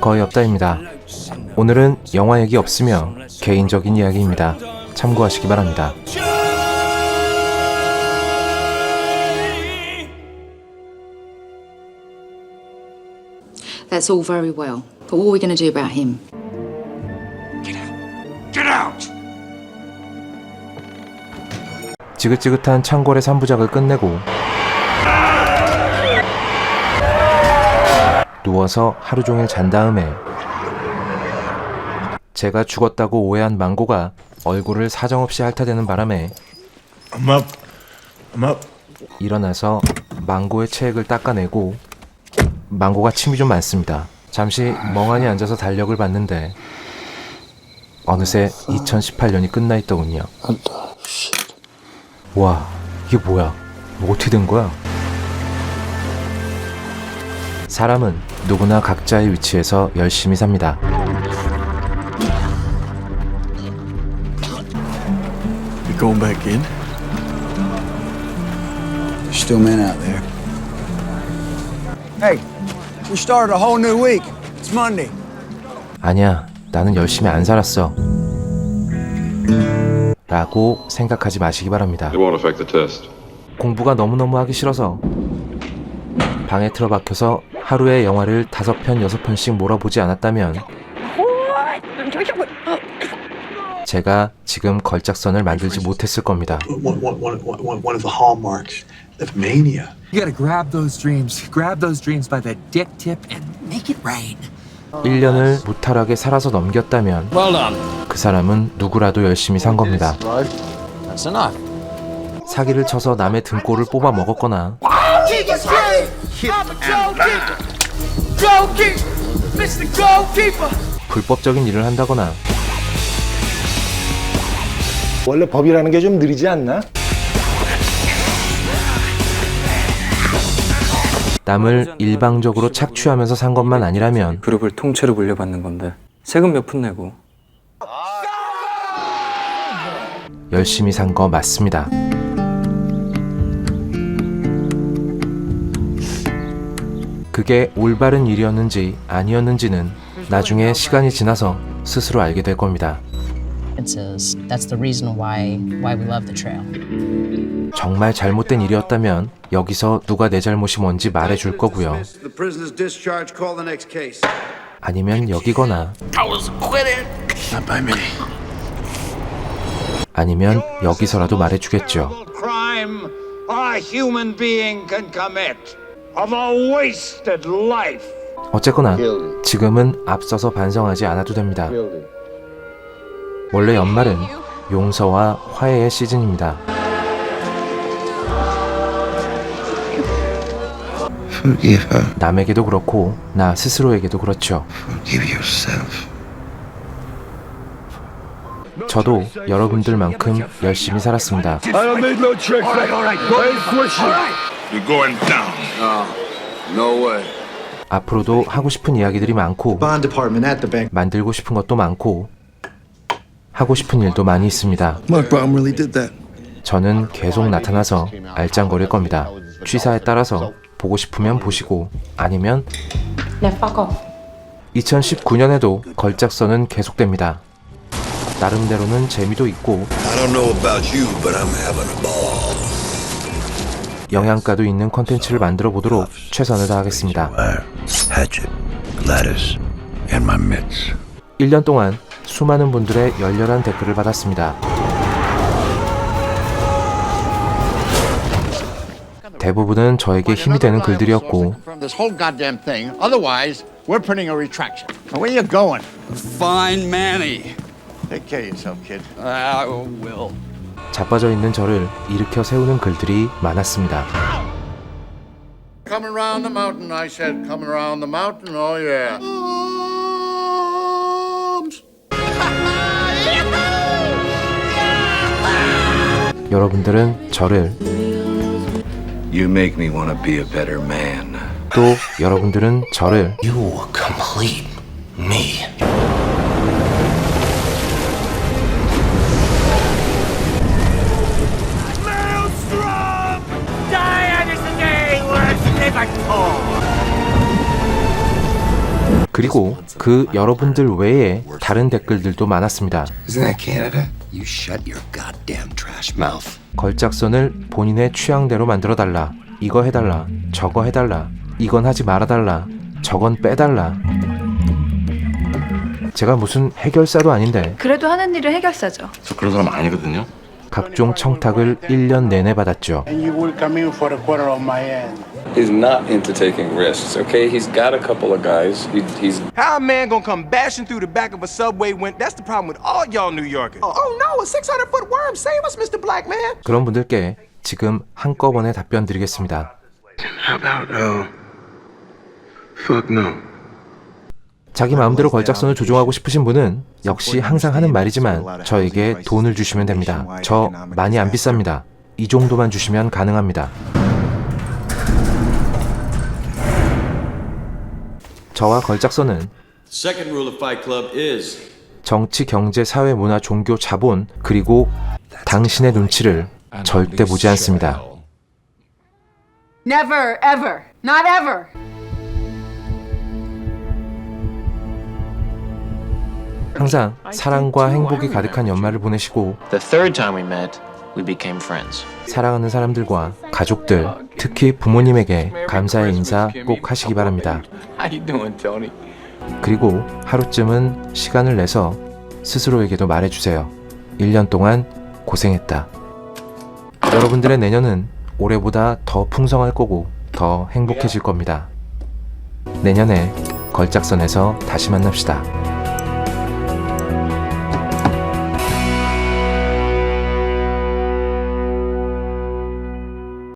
거의 없다입니다. 오늘은 영화 얘기 없으며 개인적인 이야기입니다. 참고하시기 바랍니다. That's all very well. But what are we going to do about him? 지긋지긋한 창궐의 3부작을 끝내고 누워서 하루 종일 잔 다음에 제가 죽었다고 오해한 망고가 얼굴을 사정없이 핥아대는 바람에. I'm up. 일어나서 망고의 체액을 닦아내고 망고가 침이 좀 많습니다. 잠시 멍하니 앉아서 달력을 봤는데 어느새 2018년이 끝나 있더군요. 와 이게 뭐야? 뭐 어떻게 된 거야? 사람은 누구나 각자의 위치에서 열심히 삽니다. You going back in? There's still men out there. Hey, we started a whole new week. It's Monday. 아니야, 나는 열심히 안 살았어. 라고 생각하지 마시기 바랍니다. It won't affect the test. 공부가 너무너무 하기 싫어서 방에 틀어박혀서 하루에 영화를 다섯 편, 여섯 편씩 몰아보지 않았다면 제가 지금 걸작선을 만들지 못했을 겁니다. One, one, one, one, one of the hallmarks of mania. You gotta grab those dreams, grab those dreams by the dick tip and make it rain. 1년을 무탈하게 살아서 넘겼다면 그 사람은 누구라도 열심히 산 겁니다. That's enough. 사기를 쳐서 남의 등골을 뽑아 먹었거나 불법적인 일을 한다거나 원래 법이라는 게 좀 느리지 않나? 남을 일방적으로 착취하면서 산 것만 아니라면 그룹을 통째로 물려받는 건데 세금 몇 푼 내고. 열심히 산 거 맞습니다. 그게 올바른 일이었는지 아니었는지는 나중에 시간이 지나서 스스로 알게 될 겁니다. experiences. That's the reason why why we love the trail. 정말 잘못된 일이었다면 여기서 누가 내 잘못이 뭔지 말해줄 거고요. The prisoner's discharge. Call the next case. 아니면 여기거나 Not by me. 아니면 여기서라도 말해주겠죠. Of a wasted life. 어쨌거나 지금은 앞서서 반성하지 않아도 됩니다. 원래 연말은 용서와 화해의 시즌입니다. Forgive her. 남에게도 그렇고 나 스스로에게도 그렇죠. Forgive yourself. 저도 여러분들만큼 열심히 살았습니다. I don't need no tricks. All right, all right. Go ahead, push You're going down. No way. 앞으로도 하고 싶은 이야기들이 많고 Bond department at the bank. 만들고 싶은 것도 많고 하고 싶은 일도 많이 있습니다. Mark Baum really did that. 저는 계속 나타나서 알짱거릴 겁니다. 취사에 따라서 보고 싶으면 보시고 아니면 2019년에도 걸작선은 계속됩니다. 나름대로는 재미도 있고 I don't know about you, but I'm having a ball. 영양가도 있는 콘텐츠를 만들어 보도록 최선을 다하겠습니다. Wire, hatchet, lattice, and my mitts. 1년 동안 수많은 분들의 열렬한 댓글을 받았습니다. 대부분은 저에게 힘이 되는 글들이었고 자빠져 있는 저를 일으켜 세우는 글들이 많았습니다. Coming around the mountain, I said. Coming around the mountain. Oh yeah. 여러분들은 저를 You make me want to be a better man. 또 여러분들은 저를 You complete me. 그리고 그 여러분들 외에 다른 댓글들도 많았습니다. Isn't that Canada? You shut your goddamn trash mouth. 걸작선을 본인의 취향대로 만들어 달라. 이거 해달라. 저거 해달라. 이건 하지 말아달라. 저건 빼달라. 제가 무슨 해결사도 아닌데 그래도 하는 일은 해결사죠. 저 그런 사람 아니거든요. 각종 청탁을 1년 내내 받았죠. He's not into taking risks, okay? He's got a couple of guys. He, he's How a man gonna come bashing through the back of a subway when that's the problem with all y'all New Yorkers. Oh, no, a 600 foot worm. Save us, Mr. Black Man. 그런 분들께 지금 한꺼번에 답변 드리겠습니다. How about uh, fuck no. 자기 마음대로 걸작선을 조종하고 싶으신 분은 역시 항상 하는 말이지만 저에게 돈을 주시면 됩니다. 저 많이 안 비쌉니다. 이 정도만 주시면 가능합니다. 저와 걸작선은 second rule of Fight Club is 정치, 경제, 사회, 문화, 종교, 자본 그리고 당신의 눈치를 절대 보지 않습니다. Never, ever, not ever. 항상 사랑과 행복이 가득한 연말을 보내시고 The third time we met, we became friends. 사랑하는 사람들과 가족들, 특히 부모님에게 감사의 인사 꼭 하시기 바랍니다. 그리고 하루쯤은 시간을 내서 스스로에게도 말해주세요. 1년 동안 고생했다. 여러분들의 내년은 올해보다 더 풍성할 거고 더 행복해질 겁니다. 내년에 걸작선에서 다시 만납시다.